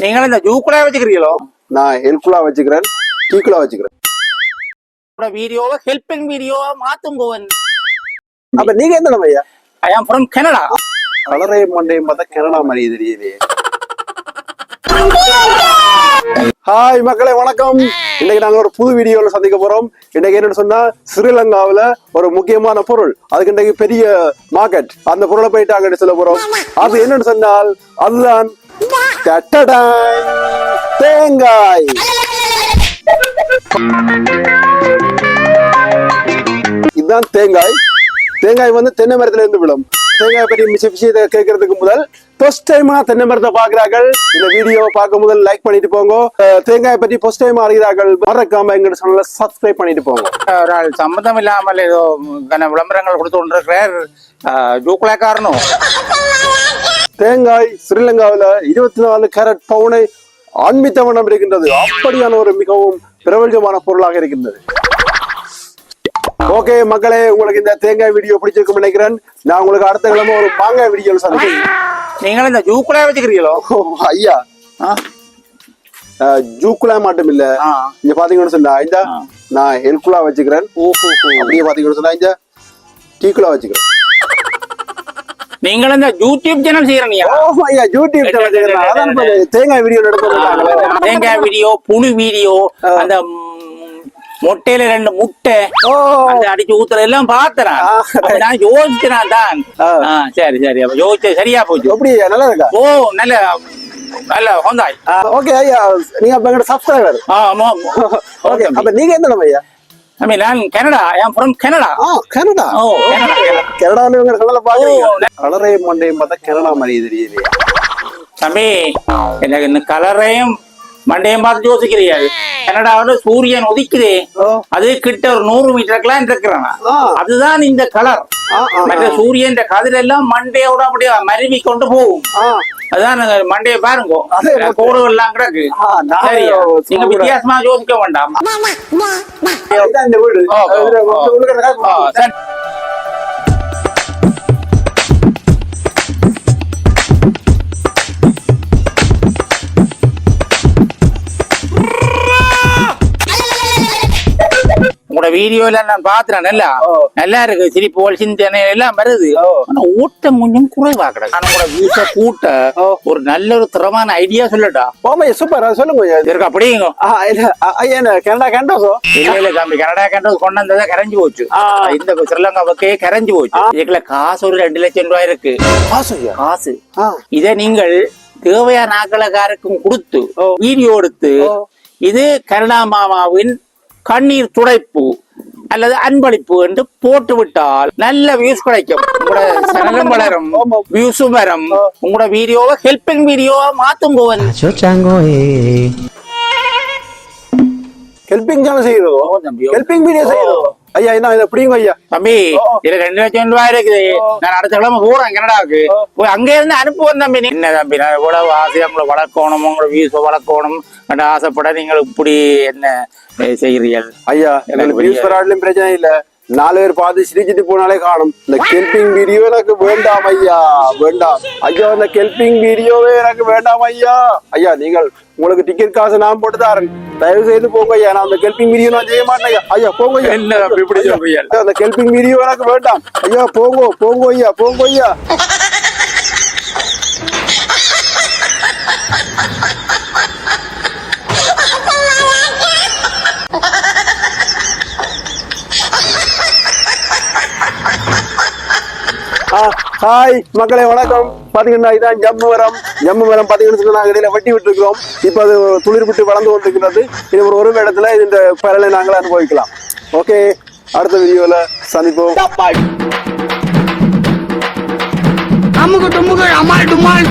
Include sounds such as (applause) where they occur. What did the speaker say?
நீங்கள் இந்த ஜூக்குள்ளே வச்சுக்கிறீங்களோ? நான் ஹெல்ப்ஃபுல்லா வச்சுக்கிறேன் டீக்குலா வச்சுக்கிறேன். வீடியோவை ஹெல்பிங் வீடியோவா மாத்தும் போவன் அப்ப நீங்க எந்த நம்ம ஐயா? ஐ ஆம் ஃப்ரம் கனடா கலரையும் மண்டையும் பார்த்தா கனடா மாதிரி தெரியலையே ஹாய் மக்களே வணக்கம். இன்னைக்கு நாங்க ஒரு புது வீடியோல சந்திக்க போறோம். இன்னைக்கு என்னன்னு சொன்னா ஸ்ரீலங்காவுல ஒரு முக்கியமான பொருள். அதுக்கு இன்னைக்கு பெரிய மார்க்கெட் அந்த பொருளை போயிட்டு அங்க சொல்ல போறோம். அது என்னன்னு சொன்னால் அதுதான் டட்டடாய், தேங்காய். இதுதான் தேங்காய். தேங்காய் வந்து தென்னை மரத்துல இருந்து விழும். தேங்காய் பற்றி மிச்ச விஷயத்தை கேட்கறதுக்கு முதல் ஃபர்ஸ்ட் டைமா தென்னை மரத்தை பாக்குறார்கள் இந்த வீடியோவை பார்க்கும் முதல் லைக் பண்ணிட்டு போங்க. தேங்காய் பற்றி ஃபர்ஸ்ட் டைம் அறிகிறார்கள். மறக்காம எங்க சேனல சப்ஸ்கிரைப் பண்ணிட்டு போங்க. ஒரு ஆள் சம்பந்தம் இல்லாமல் ஏதோ விளம்பரங்கள் கொடுத்து கொண்டிருக்கிறார். ஜூக்குலேக்காரனும் தேங்காய் ஸ்ரீலங்காவுல இருபத்தி நாலு கேரட் பவுனை ஆன்மீக வண்ணம் இருக்கின்றது அப்படியான ஒரு மிகவும் பிரபஞ்சமான பொருளாக இருக்கின்றது. ஓகே மக்களே உங்களுக்கு இந்த தேங்காய் வீடியோ பிடிச்சிருக்கும் நினைக்கிறேன். நான் உங்களுக்கு அடுத்த கிழமை ஒரு மாங்காய் வீடியோ சந்திக்கிறேன். நீங்கள் இந்த ஜூக்குள்ளே வச்சுக்கிறீங்களோ? ஐயா? ஜூக்குலா மட்டும் இல்ல. இங்க பாத்தீங்கன்னு சொன்னா இந்த. நான் ஹெல்ப்ஃபுல்லா வச்சுக்கிறேன். அப்படியே பாத்தீங்கன்னு சொன்னா இந்த டீக்குலா வச்சுக்கிறேன். நீங்கள் இந்த யூடியூப் சேனல் செய்யறீங்க. ஓ ஐயா யூடியூப் channel வச்சுக்கிறேன். (laughs) அதான் தேங்காய் வீடியோ எடுத்து தேங்காய் வீடியோ புழு வீடியோ அந்த மொட்டையில ரெண்டு முட்டை அடிச்சு ஊத்துற எல்லாம் பாத்துறேன் நான் யோசிக்கிறேன் தான். சரி சரி. அப்ப யோசிச்சு சரியா போச்சு. எப்படி நல்லா இருக்கா? ஓ நல்ல நல்ல ஹோந்தாய். ஓகே ஐயா நீங்க அப்ப சப்ஸ்கிரைபர் ஆமா ஓகே அப்ப நீங்க எந்த ஐயா? மீன் நான் Canada I am from Canada ah Canada ஓ கனடா கனடா. கனடான்னு இவங்க கனடா பாக்குறீங்க ஓ, கலரையும் மண்டையும் பார்த்தா கனடா மாதிரி தெரியலையே தம்பி எனக்கு இந்த கலரையும் மண்டையும் பார்த்து யோசிக்கிறீர்கள் கனடாவில் சூரியன் உதிக்குதே. அது கிட்ட ஒரு நூறு மீட்டருக்குலாம் இருக்கிறான். அதுதான் இந்த கலர். மற்ற சூரியன் கதிர் எல்லாம் மண்டையோட அப்படியே மருவி கொண்டு போகும். அதான் நாங்க மண்டையை பாருங்க. கோடுகள் எல்லாம் கிடக்கு? நீங்க. வித்தியாசமா யோசிக்க வேண்டாம். இந்த வீடு. வீடியோல நான் பாத்துறேன் நல்லா. நல்லா இருக்கு சிரிப்பு சிந்தனை எல்லாம் வருது. ஆனா ஓட்டம் கொஞ்சம் குறைவா கிடக்கு. ஆனா உங்களோட வீச கூட்ட. ஒரு நல்ல ஒரு தரமான ஐடியா சொல்லட்டா? ஓமா சூப்பர் சொல்லுங்க. இருக்கு அப்படிங்க கனடா கண்டோசோ இல்ல இல்ல தம்பி கனடா கண்டது கொண்டு வந்ததா கரைஞ்சு போச்சு. இந்த ஸ்ரீலங்காவுக்கே கரைஞ்சு போச்சு. இதுக்குள்ள காசு ஒரு ரெண்டு லட்சம் ரூபாய் இருக்கு. காசு காசு. இத நீங்கள் தேவையான ஆக்களக்காருக்கும் கொடுத்து. வீடியோ எடுத்து. இது கருணா மாமாவின் கண்ணீர் துடைப்பு. அல்லது அன்பளிப்பு என்று போட்டு விட்டால் நல்ல வியூஸ் கிடைக்கும் உங்களோட சேனலும் வளரும். வியூஸும் வரும் உங்களோட வீடியோவை ஹெல்பிங் வீடியோவா மாத்தும் eh. ஹெல்பிங் சேனல் செய்யுதோ. ஹெல்பிங் வீடியோ செய்யுதோ ஐயா என்ன இதை பிடிங்க ஐயா தம்பி. இதுல ரெண்டு லட்சம் ரூபாய் இருக்குது நான் அடுத்த கிழமை போறேன் கனடாவுக்கு. போய் அங்க இருந்து அனுப்புவேன் தம்பி. என்ன தம்பி நான் எவ்வளவு ஆசையா உங்களை வளர்க்கணும் உங்களை வீச வளர்க்கணும் ஆசைப்பட நீங்கள் இப்படி என்ன செய்கிறீர்கள் ஐயா எனக்கு எனக்கு வியூஸ் பிரச்சனை இல்ல நாலு பேர் பார்த்து சிரிச்சிட்டு போனாலே காணும். இந்த கெல்பிங் வீடியோ எனக்கு வேண்டாம் ஐயா வேண்டாம். ஐயா இந்த கெல்பிங் வீடியோவே எனக்கு வேண்டாம் ஐயா. ஐயா நீங்கள் உங்களுக்கு டிக்கெட் காசு நான் போட்டு தரேன். தயவு செய்து போங்க ஐயா. நான் அந்த கெல்பிங் வீடியோ நான் செய்ய மாட்டேன் ஐயா. ஐயா போங்க ஐயா. என்ன இப்படி அந்த கெல்பிங் வீடியோ எனக்கு வேண்டாம். ஐயா போங்க போங்க ஐயா போங்க ஐயா. ஹாய் மக்களே வணக்கம். பாத்தீங்கன்னா இதான் ஜம்மு மரம். ஜம்மு மரம் பாத்தீங்கன்னு சொன்னா நாங்க இடையில வெட்டி விட்டுருக்கிறோம். இப்ப அது துளிர் விட்டு வளர்ந்து கொண்டிருக்கிறது. இது ஒரு ஒரு இடத்துல இந்த பலனை நாங்கள் அனுபவிக்கலாம். ஓகே அடுத்த வீடியோல சந்திப்போம். அம்முக்கு டும்முக்கு அம்மாள் டும்மாள்